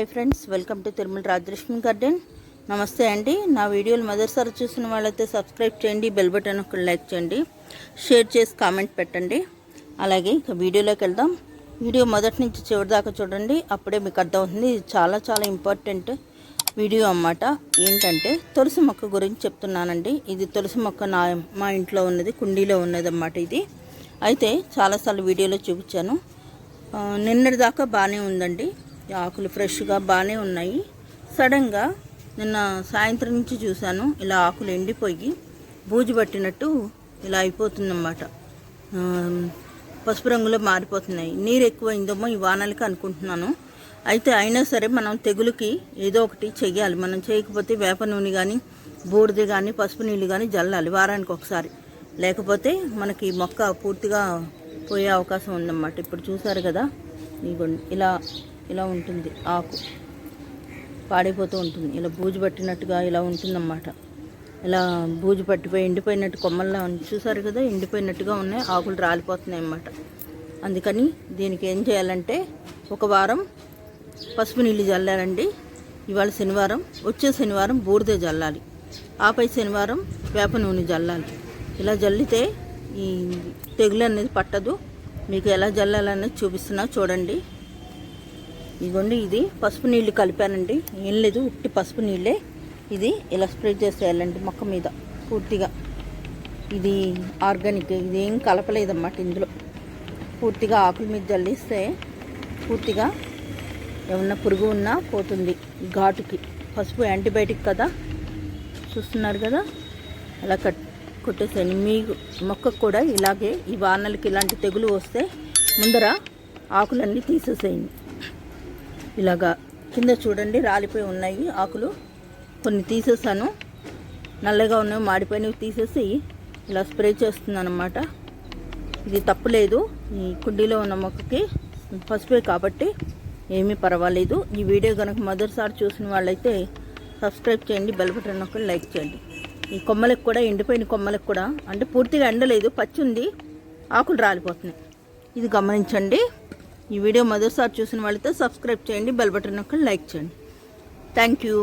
Hi friends welcome to Tirumala Rajalakshmi garden నమస్తే అండి. నా వీడియోలు మొదటిసారి చూసిన వాళ్ళైతే సబ్స్క్రైబ్ చేయండి బెల్ బటన్ ఒక లైక్ చేయండి షేర్ చేసి కామెంట్ పెట్టండి. అలాగే ఇక వీడియోలోకి వెళ్దాం. వీడియో మొదటి నుంచి చివరి దాకా చూడండి. అప్పుడే మీకు అర్థమవుతుంది. ఇది చాలా చాలా ఇంపార్టెంట్ వీడియో అన్నమాట. ఏంటంటే తులసి మొక్క గురించి చెప్తున్నానండి. ఇది తులసి మొక్క నా మా ఇంట్లో ఉన్నది కుండీలో ఉన్నది అన్నమాట ఇది. అయితే చాలాసార్లు వీడియోలో చూపించాను. నిన్నటిదాకా నిన్నటి దాకా బాగానే ఉందండి. ఆకులు ఫ్రెష్గా బాగానే ఉన్నాయి. సడన్గా నిన్న సాయంత్రం నుంచి చూశాను ఇలా ఆకులు ఎండిపోయి బూజు పట్టినట్టు ఇలా అయిపోతుందన్నమాట. పసుపు రంగులో మారిపోతున్నాయి. నీరు ఎక్కువైందేమో ఈ వానలకి అనుకుంటున్నాను. అయితే అయినా సరే మనం తెగులుకి ఏదో ఒకటి చెయ్యాలి. మనం చేయకపోతే వేప నూనె కానీ బూడిద కానీ పసుపు నీళ్ళు కానీ జల్లాలి వారానికి ఒకసారి. లేకపోతే మనకి మొక్క పూర్తిగా పోయే అవకాశం ఉందన్నమాట. ఇప్పుడు చూసారు కదా ఇదిగోండి ఇలా ఇలా ఉంటుంది ఆకు పాడైపోతూ ఉంటుంది. ఇలా బూజు పట్టినట్టుగా ఇలా ఉంటుందన్నమాట. ఇలా బూజు పట్టిపోయి ఎండిపోయినట్టు కొమ్మల్లా చూసారు కదా ఎండిపోయినట్టుగా ఉన్నాయి ఆకులు రాలిపోతున్నాయి అన్నమాట. అందుకని దీనికి ఏం చేయాలంటే ఒక వారం పసుపు నీళ్ళు చల్లారండి ఇవాళ శనివారం వచ్చే శనివారం బూడిద జల్లాలి. ఆపై శనివారం వేప నూనె జల్లాలి. ఇలా జల్లితే ఈ తెగులు అనేది పట్టదు. మీకు ఎలా జల్లాలనేది చూపిస్తున్నా చూడండి. ఇదిగోండి ఇది పసుపు నీళ్ళు కలిపానండి. ఏం లేదు ఉట్టి పసుపు నీళ్ళే ఇది ఇలా స్ప్రే చేసేయాలండి మొక్క మీద పూర్తిగా. ఇది ఆర్గానిక్ ఇది ఏం కలపలేదన్నమాట ఇందులో. పూర్తిగా ఆకుల మీద జల్లిస్తే పూర్తిగా ఏమన్నా పురుగు ఉన్నా పోతుంది ఘాటుకి. పసుపు యాంటీబయాటిక్ కదా? చూస్తున్నారు కదా? అలా కట్ కొట్టేసాను మీ మొక్కకు కూడా ఇలాగే ఈ వానలకి ఇలాంటి తెగులు వస్తే ముందర ఆకులన్నీ తీసేసేయండి. ఇలాగా కింద చూడండి రాలిపోయి ఉన్నాయి ఆకులు. కొన్ని తీసేసాను. నల్లగా ఉన్నవి మాడిపోయినవి తీసేసి ఇలా స్ప్రే చేస్తున్నాను అనమాట ఇది తప్పులేదు ఈ కుండీలో ఉన్న మొక్కకి పసుపే కాబట్టి ఏమీ పర్వాలేదు. ఈ వీడియో కనుక మొదటిసారి చూసిన వాళ్ళైతే సబ్స్క్రైబ్ చేయండి బెల్ బటన్ నొక్కి లైక్ చేయండి. ఈ కొమ్మలకు కూడా ఎండిపోయిన కొమ్మలకు కూడా అంటే పూర్తిగా ఎండలేదు పచ్చి ఉంది. ఆకులు రాలిపోతున్నాయి. ఇది గమనించండి. ఈ వీడియో మొదటిసారి చూసిన వాళ్ళతో సబ్స్క్రైబ్ చేయండి బెల్ బటన్ నొక్కి లైక్ చేయండి. Thank you.